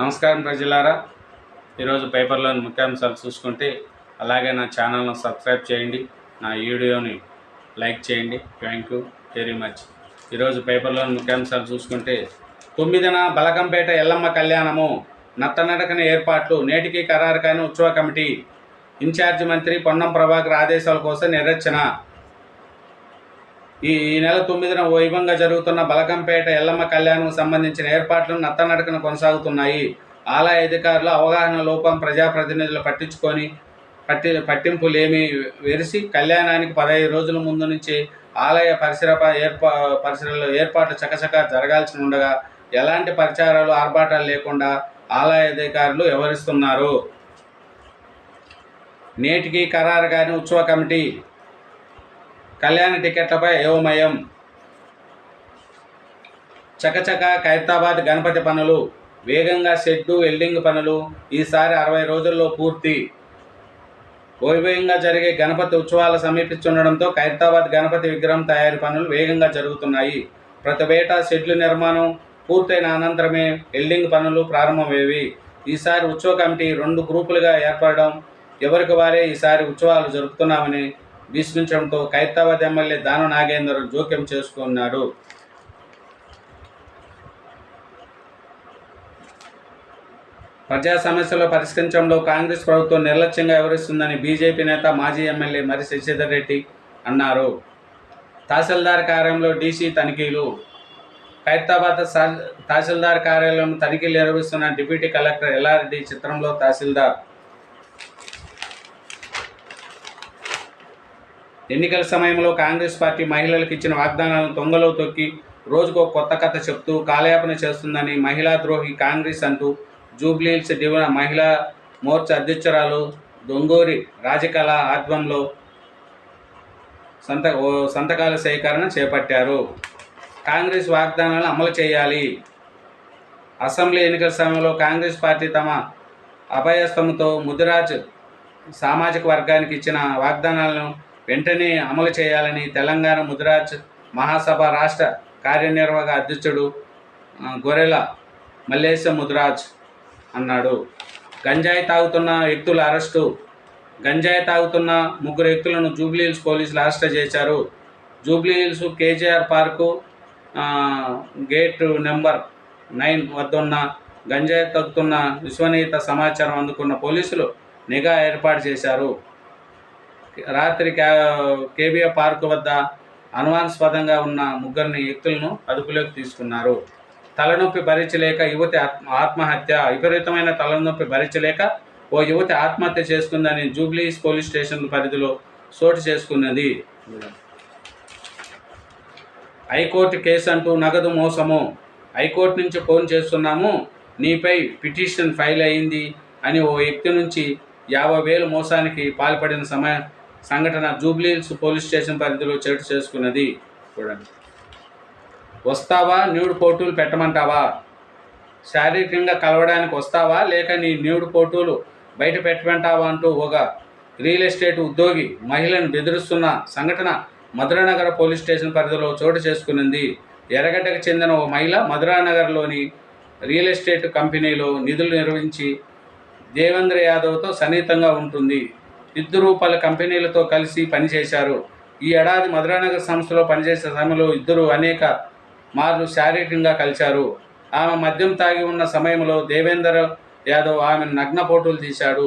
నమస్కారం ప్రజలారా. ఈరోజు పేపర్లోని ముఖ్యాంశాలు చూసుకుంటే అలాగే నా ఛానల్ను సబ్స్క్రైబ్ చేయండి నా వీడియోని లైక్ చేయండి. Thank you very much. ఈరోజు పేపర్లోని ముఖ్యాంశాలు చూసుకుంటే తొమ్మిదిన బలకంపేట ఎల్లమ్మ కళ్యాణము నత్తనడకన ఏర్పాట్లు నేటికి ఖరారు కాని ఉత్సవ కమిటీ ఇన్ఛార్జి మంత్రి పొన్నం ప్రభాకర్ ఆదేశాల కోసం నిరచన ఈ నెల తొమ్మిదిన వైభవంగా జరుగుతున్న బలకంపేట ఎల్లమ్మ కళ్యాణం సంబంధించిన ఏర్పాట్లు నత్తనడకన కొనసాగుతున్నాయి. ఆలయ అధికారుల అవగాహన లోపం ప్రజాప్రతినిధులు పట్టించుకొని పట్టి పట్టింపులేమి వెరిసి కళ్యాణానికి పదహైదు రోజుల ముందు నుంచి ఆలయ పరిసర ఏర్పా పరిసరాల్లో ఏర్పాట్లు చకచకా జరగాల్సి ఉండగా ఎలాంటి పరిచారాలు ఆర్భాటాలు లేకుండా ఆలయ అధికారులు వ్యవహరిస్తున్నారు. నేటికి ఖరారు కాని ఉత్సవ కమిటీ కళ్యాణ టికెట్లపై అయోమయం చకచక ఖైరతాబాద్ గణపతి పనులు వేగంగా షెడ్డు వెల్డింగ్ పనులు ఈసారి అరవై రోజుల్లో పూర్తి. వైభవంగా జరిగే గణపతి ఉత్సవాలు సమీపిస్తుండడంతో ఖైరతాబాద్ గణపతి విగ్రహం తయారీ పనులు వేగంగా జరుగుతున్నాయి. ప్రతి ఏటా షెడ్లు నిర్మాణం పూర్తయిన అనంతరమే వెల్డింగ్ పనులు ప్రారంభమయ్యేవి. ఈసారి ఉత్సవ కమిటీ రెండు గ్రూపులుగా ఏర్పడడం ఎవరికి వారే ఈసారి ఉత్సవాలు జరుపుతున్నామని భీష్మించడంతో ఖైరతాబాద్ ఎమ్మెల్యే దాన నాగేందర్ జోక్యం చేసుకున్నాడు. ప్రజా సమస్యలు పరిష్కరించడంలో కాంగ్రెస్ ప్రభుత్వం నిర్లక్ష్యంగా వ్యవహరిస్తుందని బీజేపీ నేత మాజీ ఎమ్మెల్యే మరి శశిధర్ రెడ్డి అన్నారు. తహసీల్దార్ కార్యాలయంలో డీసీ తనిఖీలు. ఖైరతాబాద్ తహసీల్దార్ కార్యాలయం తనిఖీలు నిర్వహిస్తున్న డిప్యూటీ కలెక్టర్ ఎల్ఆర్డి చిత్రంలో తహసీల్దార్ ఎన్నికల సమయంలో కాంగ్రెస్ పార్టీ మహిళలకు ఇచ్చిన వాగ్దానాలను తొంగలో తొక్కి రోజుకో కొత్త కథ చెప్తూ కాలయాపన చేస్తుందని మహిళా ద్రోహి కాంగ్రెస్ అంటూ జూబ్లీహిల్స్ డివ మహిళా మోర్చా అధ్యక్షురాలు దొంగూరి రాజకళ ఆధ్వర్యంలో సంత ఓ సంతకాల సేకరణ చేపట్టారు. కాంగ్రెస్ వాగ్దానాలను అమలు చేయాలి. అసెంబ్లీ ఎన్నికల సమయంలో కాంగ్రెస్ పార్టీ తమ అభయస్తంతో ముదిరాజ్ సామాజిక వర్గానికి ఇచ్చిన వాగ్దానాలను వెంటనే అమలు చేయాలని తెలంగాణ ముదిరాజ్ మహాసభ రాష్ట్ర కార్యనిర్వాహక అధ్యక్షుడు గొరెల గొర్రెల మల్లేశ ముదిరాజ్ అన్నాడు. గంజాయి తాగుతున్న వ్యక్తుల అరెస్టు గంజాయి తాగుతున్న ముగ్గురు వ్యక్తులను జూబ్లీహిల్స్ పోలీసులు అరెస్ట్ చేశారు. Jubilee Hills KGR park gate number nine వద్ద ఉన్న గంజాయి తాగుతున్న విశ్వనీత సమాచారం అందుకున్న పోలీసులు నిఘా ఏర్పాటు చేశారు. రాత్రి కే కేబిఏ పార్క్ వద్ద అనుమానాస్పదంగా ఉన్న ముగ్గురిని వ్యక్తులను అదుపులోకి తీసుకున్నారు. తలనొప్పి భరించలేక యువతి ఆత్మహత్య విపరీతమైన తలనొప్పి భరించలేక ఓ యువతి ఆత్మహత్య చేసుకుందని జూబ్లీస్ పోలీస్ స్టేషన్ పరిధిలో చోటు చేసుకున్నది. హైకోర్టు కేసు అంటూ నగదు మోసము. హైకోర్టు నుంచి ఫోన్ చేస్తున్నాము నీపై పిటిషన్ ఫైల్ అయింది అని ఓ వ్యక్తి నుంచి యాభై వేలు మోసానికి పాల్పడిన సమయ సంఘటన జూబ్లీహిల్స్ పోలీస్ స్టేషన్ పరిధిలో చోటు చేసుకున్నది. చూడండి. వస్తావా? న్యూడ్ ఫోటోలు పెట్టమంటావా? శారీరకంగా కలవడానికి వస్తావా? లేక నీ న్యూడ్ ఫోటోలు బయట పెట్టమంటావా అంటూ ఒక రియల్ ఎస్టేట్ ఉద్యోగి మహిళను బెదిరిస్తున్న సంఘటన మధురానగర్ పోలీస్ స్టేషన్ పరిధిలో చోటు చేసుకున్నది ఎర్రగడ్డకు చెందిన ఓ మహిళ మధురానగర్లోని రియల్ ఎస్టేట్ కంపెనీలో నిధులు నిర్వహించి దేవేంద్ర యాదవ్తో సన్నిహితంగా ఉంటుంది. ఇద్దరు పలు కంపెనీలతో కలిసి పనిచేశారు. ఈ ఏడాది మధురానగర్ సంస్థలో పనిచేసే సమయంలో ఇద్దరు అనేక మార్లు శారీరకంగా కలిశారు. ఆమె మద్యం తాగి ఉన్న సమయంలో దేవేందర్ యాదవ్ ఆమెను నగ్న ఫోటోలు తీశాడు.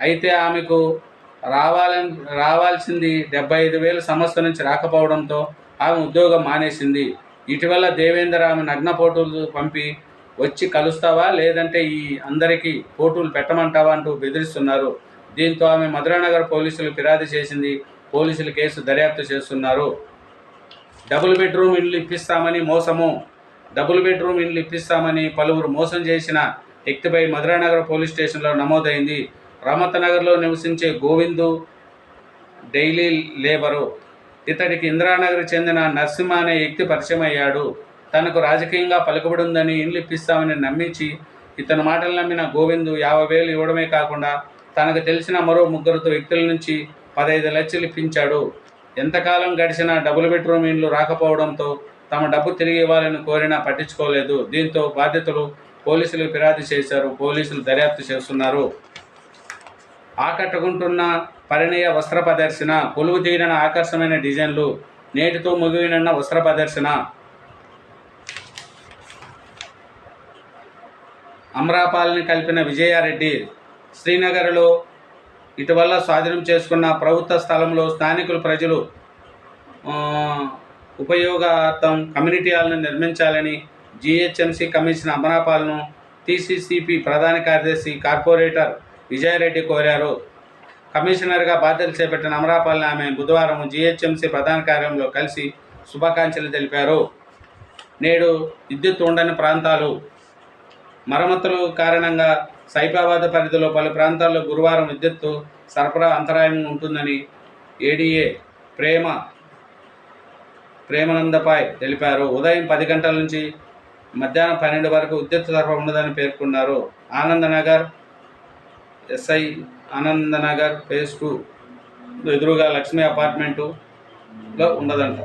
అయితే ఆమెకు రావాలని రావాల్సింది డెబ్బై ఐదు వేల సంస్థ నుంచి రాకపోవడంతో ఆమె ఉద్యోగం మానేసింది. ఇటీవల దేవేందర్ ఆమె నగ్న ఫోటోలు పంపి వచ్చి కలుస్తావా? లేదంటే ఈ అందరికీ ఫోటోలు పెట్టమంటావా? అంటూ బెదిరిస్తున్నారు. దీంతో ఆమె మధురానగర్ పోలీసులు ఫిర్యాదు చేసింది. పోలీసులు కేసు దర్యాప్తు చేస్తున్నారు. డబుల్ బెడ్రూమ్ ఇల్లు ఇప్పిస్తామని మోసము. డబుల్ బెడ్రూమ్ ఇల్లు ఇప్పిస్తామని పలువురు మోసం చేసిన వ్యక్తిపై మధురానగర్ పోలీస్ స్టేషన్లో నమోదైంది. రమతనగర్లో నివసించే గోవిందు డైలీ లేబరు. ఇతడికి ఇందిరానగర్ చెందిన నరసింహ అనే వ్యక్తి పరిచయం అయ్యాడు. తనకు రాజకీయంగా పలుకుబడి ఉందని ఇల్లు ఇప్పిస్తామని నమ్మించి ఇతని మాటలు నమ్మిన గోవిందు యాభై వేలు ఇవ్వడమే కాకుండా తనకు తెలిసిన మరో ముగ్గురుతో వ్యక్తుల నుంచి పదహైదు లక్షలు ఇప్పించాడు. ఎంతకాలం గడిచినా డబుల్ బెడ్రూమ్ ఇండ్లు రాకపోవడంతో తమ డబ్బు తిరిగి ఇవ్వాలని కోరినా పట్టించుకోలేదు. దీంతో బాధితులు పోలీసులు ఫిర్యాదు చేశారు. పోలీసులు దర్యాప్తు చేస్తున్నారు. ఆకట్టుకుంటున్న పరిణయ వస్త్ర ప్రదర్శన కొలువు తీరిన ఆకర్షమైన డిజైన్లు నేటితో ముగిన వస్త్ర ప్రదర్శన. అమరాపాలని కలిపిన విజయారెడ్డి శ్రీనగర్లో ఇటీవల స్వాధీనం చేసుకున్న ప్రభుత్వ స్థలంలో స్థానికులు ప్రజలు ఉపయోగార్థం కమ్యూనిటీ హాల్ను నిర్మించాలని జిహెచ్ఎంసీ కమిషన్ అమరాపాలను టీసీసీపీ ప్రధాన కార్యదర్శి కార్పొరేటర్ విజయారెడ్డి కోరారు. కమిషనర్గా బాధ్యతలు చేపట్టిన అమరాపాలని ఆమె బుధవారం జిహెచ్ఎంసీ ప్రధాన కార్యాలయంలో కలిసి శుభాకాంక్షలు తెలిపారు. నేడు విద్యుత్ ఉండని ప్రాంతాలు మరమ్మతులు కారణంగా సైబాబాద్ పరిధిలో పలు ప్రాంతాల్లో గురువారం విద్యుత్తు సరఫరా అంతరాయం ఉంటుందని ఏడీఏ ప్రేమ ప్రేమానందపాయ్ తెలిపారు. ఉదయం పది గంటల నుంచి మధ్యాహ్నం పన్నెండు వరకు విద్యుత్ సరఫరా ఉండదని పేర్కొన్నారు. Anandnagar SI Anandnagar phase two ఎదురుగా లక్ష్మీ అపార్ట్మెంటులో ఉండదంట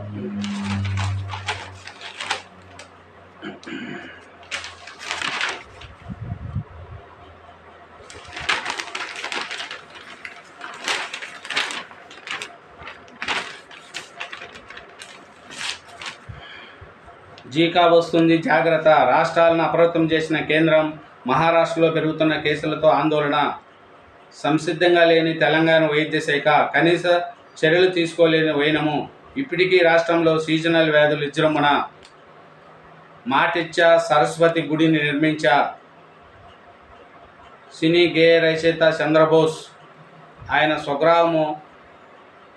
జీకా వస్తుంది. జాగ్రత్త. రాష్ట్రాలను అప్రమత్తం చేసిన కేంద్రం మహారాష్ట్రలో పెరుగుతున్న కేసులతో ఆందోళన. సంసిద్ధంగా లేని తెలంగాణ వైద్య శాఖ కనీస చర్యలు తీసుకోలేని వైనము. ఇప్పటికీ రాష్ట్రంలో సీజనల్ వ్యాధులు విజృంభణ. మాటిచ్చా సరస్వతి గుడిని నిర్మించా. సినీ గేయ రచయిత చంద్రబోస్. ఆయన స్వగ్రామము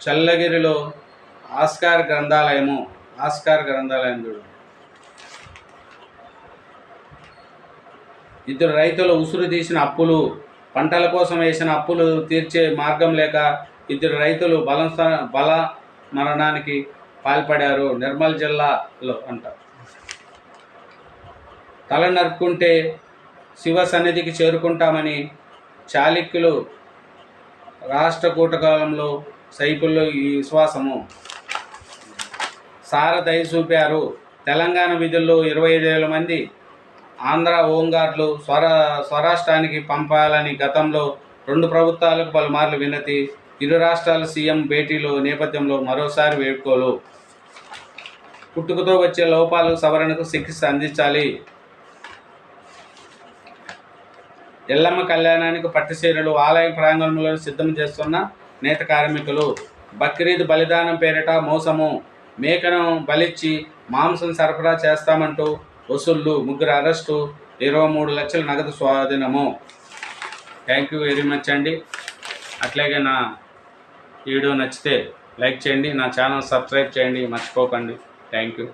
చల్లగిరిలో ఆస్కార్ గ్రంథాలయము. ఆస్కార్ గ్రంథాలయం చూడండి ఇద్దరు రైతులు ఉసురు తీసిన అప్పులు పంటల కోసం వేసిన అప్పులు తీర్చే మార్గం లేక ఇద్దరు రైతులు బలం బల మరణానికి పాల్పడారు నిర్మల్ జిల్లాలో అంట. తల నరుక్కుంటే శివ సన్నిధికి చేరుకుంటామని చాళుక్యులు రాష్ట్ర కూటకాలంలో సైపుల్లో ఈ విశ్వాసము. సార దయ చూపారు. తెలంగాణ విధుల్లో ఇరవై ఐదు వేల మంది ఆంధ్ర హోంగార్డులు స్వర స్వరాష్ట్రానికి పంపాలని గతంలో రెండు ప్రభుత్వాలకు పలుమార్లు వినతి ఇరు రాష్ట్రాల సీఎం భేటీలు నేపథ్యంలో మరోసారి వేడుకోలు. పుట్టుకతో వచ్చే లోపాలు సవరణకు చికిత్స అందించాలి. ఎల్లమ్మ కళ్యాణానికి పట్టుచీరలు ఆలయ ప్రాంగణంలో సిద్ధం చేస్తున్న నేత కార్మికులు బక్రీద్ బలిదానం పేరిట మోసము మేకను బలిచ్చి మాంసం సరఫరా చేస్తామంటూ వసూళ్ళు ముగ్గురు అరెస్టు ఇరవై మూడు లక్షల నగదు స్వాధీనము. థ్యాంక్ యూ వెరీ మచ్ అండి. అట్లాగే నా వీడియో నచ్చితే లైక్ చేయండి నా ఛానల్ సబ్స్క్రైబ్ చేయండి మర్చిపోకండి. Thank you